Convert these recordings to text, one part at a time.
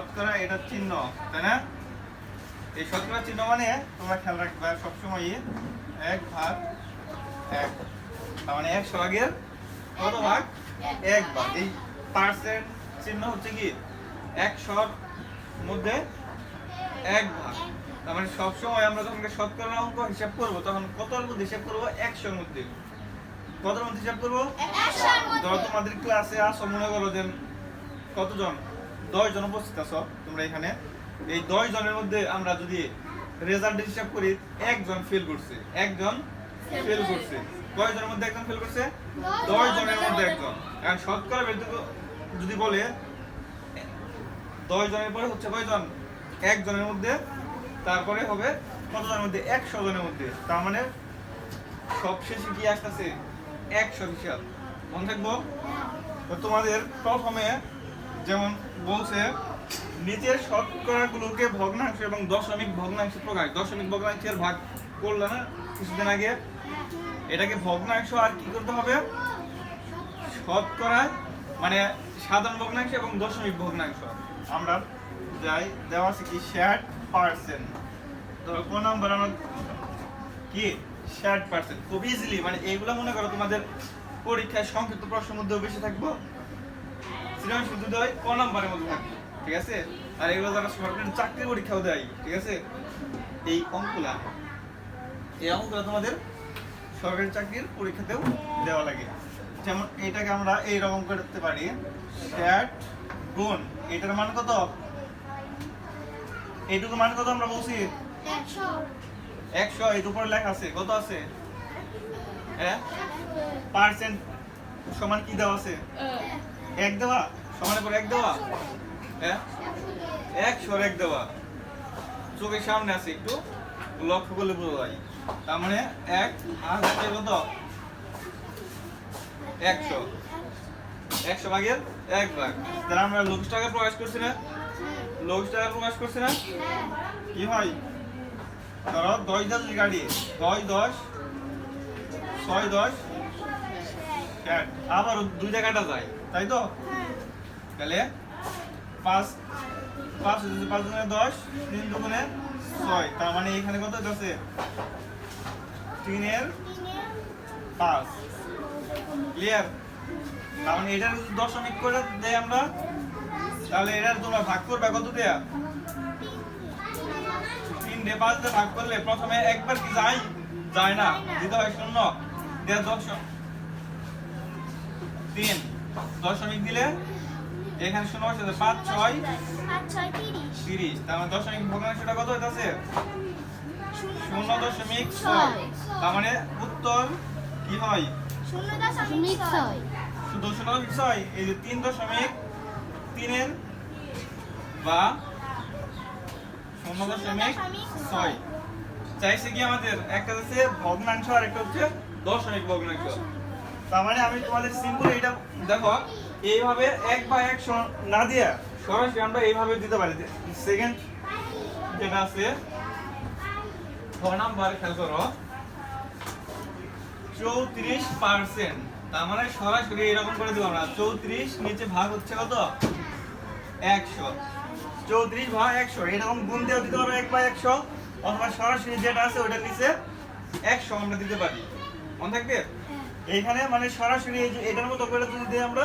শতকরা এটা চিহ্ন তাই না? এই শতকরা চিহ্ন মানে তোমরা খেয়াল রাখবে সবসময় এক ভাগ এক তার মানে একশো ভাগের কত ভাগ? এক ভাগ। এই পার্সেন্ট চিহ্ন হচ্ছে কি? একশোর মধ্যে এক ভাগ। তার মানে সবসময় আমরা যখন শতকরা অঙ্ক হিসাব করব তখন কতর মধ্যে হিসাব করব? একশোর মধ্যে। কতর মধ্যে হিসাব করব? ধরো তোমাদের ক্লাসে আসো মনে করো যে কতজন? দশ জন উপস্থিত আছো তোমরা এখানে। এই দশ জনের মধ্যে আমরা যদি রেজাল্ট হিসাব করি একজন ফেল করছে একজন ফেল করছে। কয় জনের মধ্যে একজন ফেল করছে? দশ জনের মধ্যে একজন। কারণ শতকরা ব্যতীত যদি বলে দশ জনের পরে হচ্ছে কয়জন? একজনের মধ্যে। তারপরে হবে কতজনের মধ্যে? একশো জনের মধ্যে। তার মানে সবশেষে কি আসতেছে? একশো হিসাব। মনে থাকব? তো তোমাদের প্রথমে যেমন বলছে, নিচের শতকরাগুলোকে ভগ্নাংশ এবং দশমিক ভগ্নাংশ প্রকাশ। দশমিক ভগ্নাংশের ভাগ করলে না, কিছুদিন আগে এটাকে ভগ্নাংশ আর কি করতে হবে? শতকরা মানে সাধারণ ভগ্নাংশ এবং দশমিক ভগ্নাংশ। আমরা যাই, দেওয়া আছে কি, ষাট পার্সেন্ট ধরো, কোন নাম্বার আমার কি? ষাট পার্সেন্ট খুব ইজিলি মানে এইগুলো মনে করো তোমাদের পরীক্ষায় সংক্ষিপ্ত প্রশ্নের মধ্যেও বেশি থাকব। যদি হয় ক নাম্বারের মধ্যে ঠিক আছে? আর এগুলো যারা সরকারি চাকরির পরীক্ষাও দেয় ঠিক আছে? এই অঙ্কগুলা এই অঙ্কগুলো তোমাদের সরকারি চাকরির পরীক্ষাতেও দেওয়া লাগে। যেমন এটাকে আমরা এইরকম করতে পারি ষাট গুণ এটার মান কত? এইটুকু মান কত আমরা বলছি? একশো। এর উপরে লেখা আছে কত আছে? হ্যাঁ? পার্সেন্ট সমান কি দেওয়া আছে? এক দেওয়া? সমানের পর এক দেওয়া? হ্যাঁ? একশোর এক দেওয়া। চোখের সামনে আছে একটু, লক্ষ্য করলে বোঝা যায়। তার মানে এক আর হচ্ছে কত? একশো। একশো ভাগের এক ভাগ। তাহলে আমরা লঘুটাকে প্রকাশ করছি না? লঘুটাকে প্রকাশ করছি না? কি হয়? ধরো দশ দশ গাড়ি দশ দশ, ছয় দশ আবার দুই জায়গাটা যায়। তাই তো? তাহলে পাঁচ পাঁচ পাঁচ দুগুণে দশ তিন দুগুণে ছয়। তার মানে এখানে কত আছে তিনের পাঁচ। ক্লিয়ার তার মানে এটার যদি দশমিক করে দেয় আমরা। তাহলে এটার তোমরা ভাগ করবে কত দেয়া তিন দিয়ে পাঁচ দিয়ে ভাগ করলে প্রথমে একবার কি যায়? যায় না। দিতে হয় শূন্য। দেড় দশ। তিন। দশমিক দিলে এখানে শূন্য বসে পাঁচ ছয় তিরিশ। তার মানে দশমিক ভগ্নাংশটা কত হইতাছে? শূন্য দশমিক ছয়। তার মানে উত্তর কি হয়? শুধু শূন্য দশমিক ছয়। এই যে তিন দশমিক তিনের বা শূন্য দশমিক ছয়। চাইছে কি আমাদের একটা হচ্ছে ভগ্নাংশ আর একটা হচ্ছে দশমিক ভগ্নাংশ? তার মানে আমি তোমাদের সিম্পল এটা দেখো, এইভাবে এক বা এক না দিয়ে সরাসরি আমরা এইভাবে দিতে পারি। সেকেন্ড যেটা আছে, ছ নাম্বার খেয়াল করো, চৌত্রিশ পার্সেন্ট তার মানে সরাসরি এরকম করে দেবো আমরা। চৌত্রিশ নিচে ভাগ হচ্ছে কত? একশো। চৌত্রিশ ভাগ একশো, এরকম গুণ দিয়েও দিতে পারব এক বা একশো। অথবা সরাসরি যেটা আছে ওটার নিচে একশো আমরা দিতে পারি। মনে থাকবে? এইখানে মানে সরাসরি এই যে এটার মতো করে যদি দিই আমরা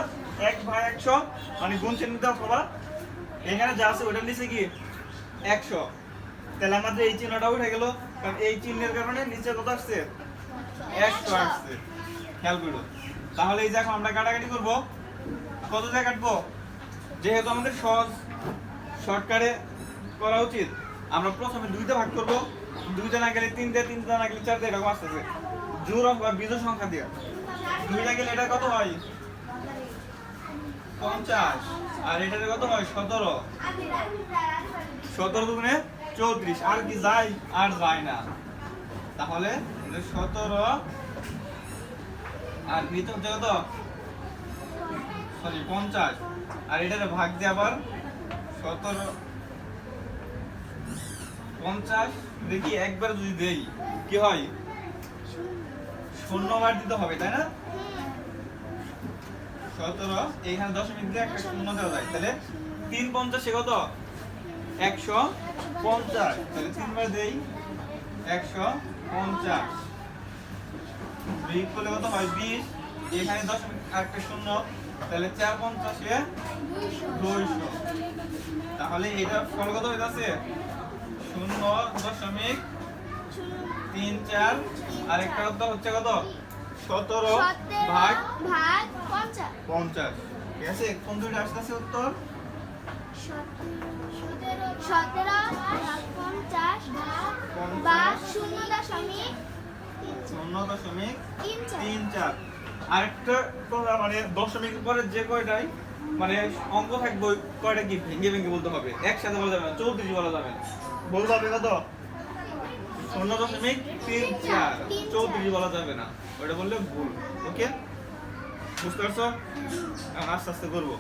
এক ভাগ একশো মানে গুণ চিহ্ন দেওয়া অথবা এখানে যা আছে ওটার নিচে কি একশো। তাহলে আমাদের এই চিহ্নটা উঠে গেল, কারণ এই চিহ্নের কারণে নিচে কত আসছে? একশো আসছে। খেয়াল করো। তাহলে এই দেখো আমরা কাটাকাটি করব। কত জায়গায় কাটবো? যেহেতু আমাদের সহজ শর্টকাটে করা উচিত, আমরা প্রথমে দুইটা ভাগ করব। দুইটা না গেলে তিনটে, তিনটা না গেলে চারটে, এরকম আসতেছে। জোর বা বিজোড় সংখ্যা দিয়ে। দুইটা গেলে এটা কত হয়? পঞ্চাশ। আর এটাতে কত হয়? সতেরো। সতেরো দুগুণে চৌত্রিশ। আর কি যায়? আর যায় না। তাহলে সতেরো। আর নিতে হচ্ছে কত? সরি, পঞ্চাশ। আর এটারে ভাগ দিয়ে আবার সতেরো। পঞ্চাশ। দেখি একবার যদি দেই, কি হয়? শূন্য বার দিতে হবে তাই না? সতেরো এইখানে দশমিক দিয়ে একটা শূন্য দেওয়া যায়। তাহলে তিন পঞ্চাশে কত? একশো পঞ্চাশ। তাহলে তিনবার দেই একশো পঞ্চাশ। বিয়োগ করলে কত হয়? বিশ। এখানে দশমিক একটা শূন্য তাহলে চার পঞ্চাশে দুইশো। তাহলে এটা ফল কত হইতাছে শূন্য দশমিক তিন চার আর একটা কত? হচ্ছে কত? সতেরো ভাগ ভাগ পঞ্চাশ। পঞ্চাশ। ঠিক আছে? কোন দুইটা আসতেছে উত্তর? সতেরো পঞ্চাশ বা শূন্য দশমিক শূন্য দশমিক তিন চার। তিন চার। আরেকটা মানে দশমিক পরে যে কয়টাই মানে অঙ্ক থাকবে কয়টা কি ভেঙে ভেঙে বলতে হবে। একসাথে বলা যাবে না চৌত্রিশ বলা যাবে না। বলতে হবে কত? শূন্য দশমিক তিন চার। চৌত্রিশ বলা যাবে না। ওটা বললে ভুল। ওকে বুঝতে পারছ? আস্তে আস্তে করব।